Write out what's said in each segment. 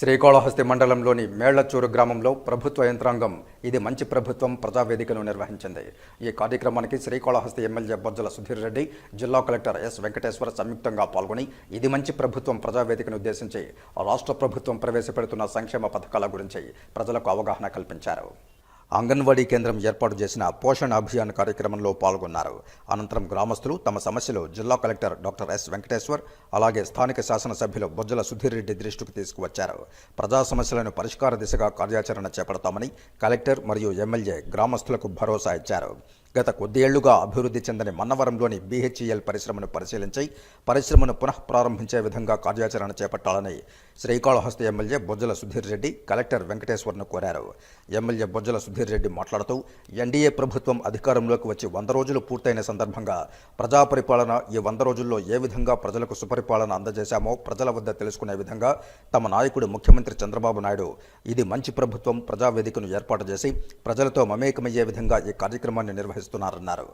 శ్రీకాళహస్తి మండలంలోని మేళ్ళచూరు గ్రామంలో ప్రభుత్వ యంత్రాంగం ఇది మంచి ప్రభుత్వం ప్రజావేదికను నిర్వహించింది. ఈ కార్యక్రమానికి శ్రీకాళహస్తి ఎమ్మెల్యే బొజ్జల సుధీర్ రెడ్డి జిల్లా కలెక్టర్ ఎస్ వెంకటేశ్వర సంయుక్తంగా పాల్గొని ఇది మంచి ప్రభుత్వం ప్రజావేదికను ఉద్దేశించి రాష్ట్ర ప్రభుత్వం ప్రవేశపెడుతున్న సంక్షేమ పథకాల గురించి ప్రజలకు అవగాహన కల్పించారు. అంగన్వాడీ కేంద్రం ఏర్పాటు చేసిన పోషణ్ అభియాన్ కార్యక్రమంలో పాల్గొన్నారు. అనంతరం గ్రామస్తులు తమ సమస్యలు జిల్లా కలెక్టర్ డాక్టర్ ఎస్ వెంకటేశ్వర్ అలాగే స్థానిక శాసనసభ్యులు బొజ్జల సుధీర్ రెడ్డి దృష్టికి తీసుకువచ్చారు. ప్రజా సమస్యలను పరిష్కార దిశగా కార్యాచరణ చేపడతామని కలెక్టర్ మరియు ఎమ్మెల్యే గ్రామస్తులకు భరోసా ఇచ్చారు. గత కొద్దేళ్ళుగా అభివృద్ధి చెందని మన్నవరంలోని బీహెచ్ఈఎల్ పరిశ్రమను పరిశీలించి పరిశ్రమను పునః ప్రారంభించే విధంగా కార్యాచరణ చేపట్టాలని శ్రీకాళహస్తి ఎమ్మెల్యే బొజ్జల సుధీర్ రెడ్డి కలెక్టర్ వెంకటేశ్వర్ను కోరారు. ఎమ్మెల్యే బొజ్జల సుధీర్ రెడ్డి మాట్లాడుతూ ఎన్డీఏ ప్రభుత్వం అధికారంలోకి వచ్చి వంద రోజులు పూర్తయిన సందర్భంగా ప్రజా పరిపాలన ఈ వంద రోజుల్లో ఏ విధంగా ప్రజలకు సుపరిపాలన అందజేశామో ప్రజల వద్ద తెలుసుకునే విధంగా తమ నాయకుడు ముఖ్యమంత్రి చంద్రబాబు నాయుడు ఇది మంచి ప్రభుత్వం ప్రజావేదికను ఏర్పాటు చేసి ప్రజలతో మమేకమయ్యే విధంగా ఈ కార్యక్రమాన్ని నిర్వహిస్తున్నారన్నారు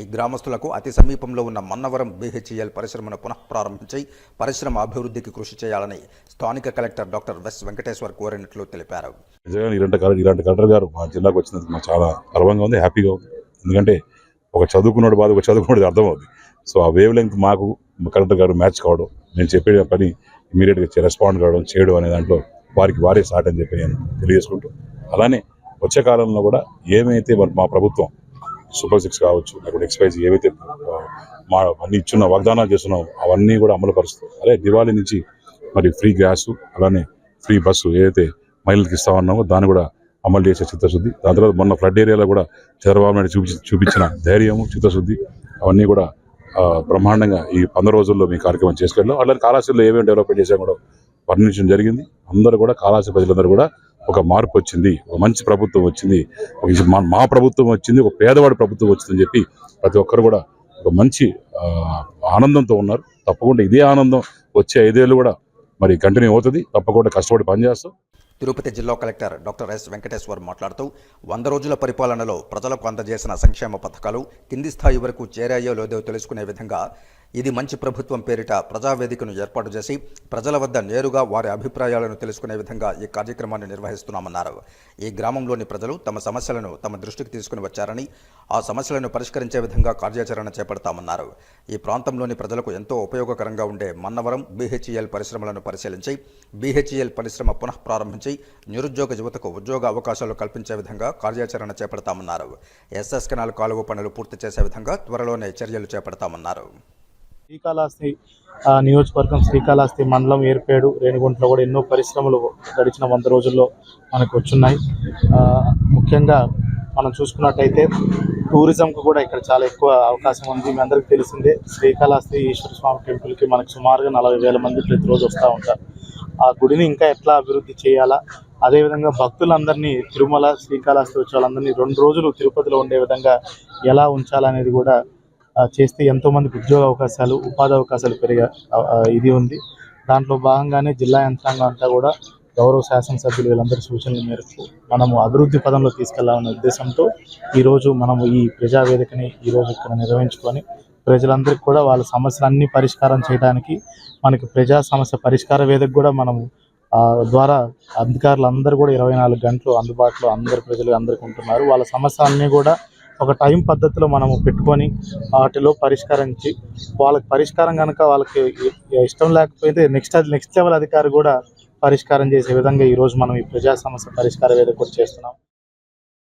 ఈ గ్రామస్తులకు అతి సమీపంలో ఉన్న మన్నవరం బీహెచ్ఈఎల్ పరిశ్రమను పునఃప్రారంభించి పరిశ్రమ అభివృద్ధికి కృషి చేయాలని స్థానిక కలెక్టర్ డాక్టర్ వెస్ వెంకటేశ్వర్ కోరినట్లు తెలిపారు. ఇలాంటి కలెక్టర్ గారు మా జిల్లాకు వచ్చినందుకు మాకు చాలా గర్వంగా ఉంది హ్యాపీగా ఉంది. ఎందుకంటే ఒక చదువుకున్నాడు బాధ ఒక చదువుకున్నాడు అర్థమవుతుంది సో ఆ వేవ్ లెంగ్త్ మాకు కలెక్టర్ గారు మ్యాచ్ కావడం నేను చెప్పే పని ఇమీడియట్గా రెస్పాండ్ కావడం చేయడం అనే దాంట్లో వారికి వారే సాట్ అని చెప్పి నేను తెలియజేసుకుంటూ. అలానే వచ్చే కాలంలో కూడా ఏమైతే మరి మా ప్రభుత్వం సూపర్ సిక్స్ కావచ్చు లేకుంటే ఎక్స్పైజ్ ఏవైతే మా అన్ని ఇచ్చిన వాగ్దానాలు చేస్తున్నాం అవన్నీ కూడా అమలు పరుస్తాం అదే దివాళీ నుంచి మరి ఫ్రీ గ్యాస్ అలానే ఫ్రీ బస్సు ఏదైతే మహిళలకు ఇస్తామన్నామో దాన్ని కూడా అమలు చేసే చిత్తశుద్ధి. దాని తర్వాత మొన్న ఫ్లడ్ ఏరియాలో కూడా చంద్రబాబు నాయుడు చూపి చూపించిన ధైర్యము చిత్తశుద్ధి అవన్నీ కూడా బ్రహ్మాండంగా ఈ వంద రోజుల్లో మీ కార్యక్రమం చేసుకెళ్ళాం. అలానే కాళాశ్రీలో ఏమేమి డెవలప్మెంట్ చేసాం కూడా వర్ణించడం జరిగింది. అందరూ కూడా కాళాశ్రీ ప్రజలందరూ కూడా ఒక మార్పు వచ్చింది. ఒక మంచి ప్రభుత్వం వచ్చింది. మా- ప్రభుత్వం వచ్చింది. ఒక పేదవాడి ప్రభుత్వం వచ్చిందని చెప్పి ప్రతి ఒక్కరు కూడా ఒక మంచి ఆనందంతో ఉన్నారు. తప్పకుండా ఇదే ఆనందం వచ్చే ఐదేళ్ళు కూడా మరి కంటిన్యూ అవుతుంది. తప్పకుండా కష్టపడి పనిచేస్తాం. తిరుపతి జిల్లా కలెక్టర్ డాక్టర్ ఎస్ వెంకటేశ్వర్ మాట్లాడుతూ వంద రోజుల పరిపాలనలో ప్రజలకు అందజేసిన సంక్షేమ పథకాలు కింది స్థాయి వరకు చేరాయో లేదో తెలుసుకునే విధంగా ఇది మంచి ప్రభుత్వం పేరిట ప్రజావేదికను ఏర్పాటు చేసి ప్రజల వద్ద నేరుగా వారి అభిప్రాయాలను తెలుసుకునే విధంగా ఈ కార్యక్రమాన్ని నిర్వహిస్తున్నామన్నారు. ఈ గ్రామంలోని ప్రజలు తమ సమస్యలను తమ దృష్టికి తీసుకుని వచ్చారని ఆ సమస్యలను పరిష్కరించే విధంగా కార్యాచరణ చేపడతామన్నారు. ఈ ప్రాంతంలోని ప్రజలకు ఎంతో ఉపయోగకరంగా ఉండే మన్నవరం బీహెచ్ఈఎల్ పరిశ్రమలను పరిశీలించి బీహెచ్ఈఎల్ పరిశ్రమ పునః ప్రారంభించి నిరుద్యోగ యువతకు ఉద్యోగ అవకాశాలు కల్పించే విధంగా కార్యాచరణ చేపడతామన్నారు. ఎస్ఎస్ కెనాల్ కాలువ పనులు పూర్తి చేసే విధంగా త్వరలోనే చర్యలు చేపడతామన్నారు. శ్రీకాళహస్తి నియోజకవర్గం శ్రీకాళహస్తి మండలం ఏర్పేడు రేణిగుంటలో కూడా ఎన్నో పరిశ్రమలు గడిచిన వంద రోజుల్లో మనకు వచ్చున్నాయి ముఖ్యంగా మనం చూసుకున్నట్టయితే టూరిజంకు కూడా ఇక్కడ చాలా ఎక్కువ అవకాశం ఉంది. మీ అందరికీ తెలిసిందే శ్రీకాళహస్తి ఈశ్వర స్వామి టెంపుల్కి మనకు సుమారుగా నలభై వేల మంది ప్రతిరోజు వస్తూ ఉంటారు. ఆ గుడిని ఇంకా ఎట్లా అభివృద్ధి చేయాలా? అదేవిధంగా భక్తులందరినీ తిరుమల శ్రీకాళహస్తి వచ్చే వాళ్ళందరినీ రెండు రోజులు తిరుపతిలో ఉండే విధంగా ఎలా ఉంచాలనేది కూడా చేస్తే ఎంతో మందికి ఉద్యోగ అవకాశాలు ఉపాధి అవకాశాలు పెరిగే ఇది ఉంది. దాంట్లో భాగంగానే జిల్లా యంత్రాంగం అంతా కూడా గౌరవ శాసనసభ్యులు వీళ్ళందరి సూచనల మేరకు మనము అభివృద్ధి పదంలో తీసుకెళ్ళాలనే ఉద్దేశంతో ఈరోజు మనము ఈ ప్రజావేదికని ఈరోజు ఇక్కడ నిర్వహించుకొని ప్రజలందరికీ కూడా వాళ్ళ సమస్యలన్నీ పరిష్కారం చేయడానికి మనకి ప్రజా సమస్య పరిష్కార వేదిక కూడా మనము ద్వారా అధికారులు అందరూ కూడా ఇరవై నాలుగు గంటలు అందుబాటులో అందరు ప్రజలు అందరికీ ఉంటున్నారు. వాళ్ళ సమస్యలన్నీ కూడా ఒక టైం పద్ధతిలో మనము పెట్టుకొని వాటిలో పరిష్కరించి వాళ్ళకి పరిష్కారం కనుక వాళ్ళకి ఇష్టం లేకపోతే నెక్స్ట్ నెక్స్ట్ లెవెల్ అధికారి కూడా పరిష్కారం చేసే విధంగా ఈరోజు మనం ఈ ప్రజా సమస్య పరిష్కార వేదిక కూడా చేస్తున్నాం.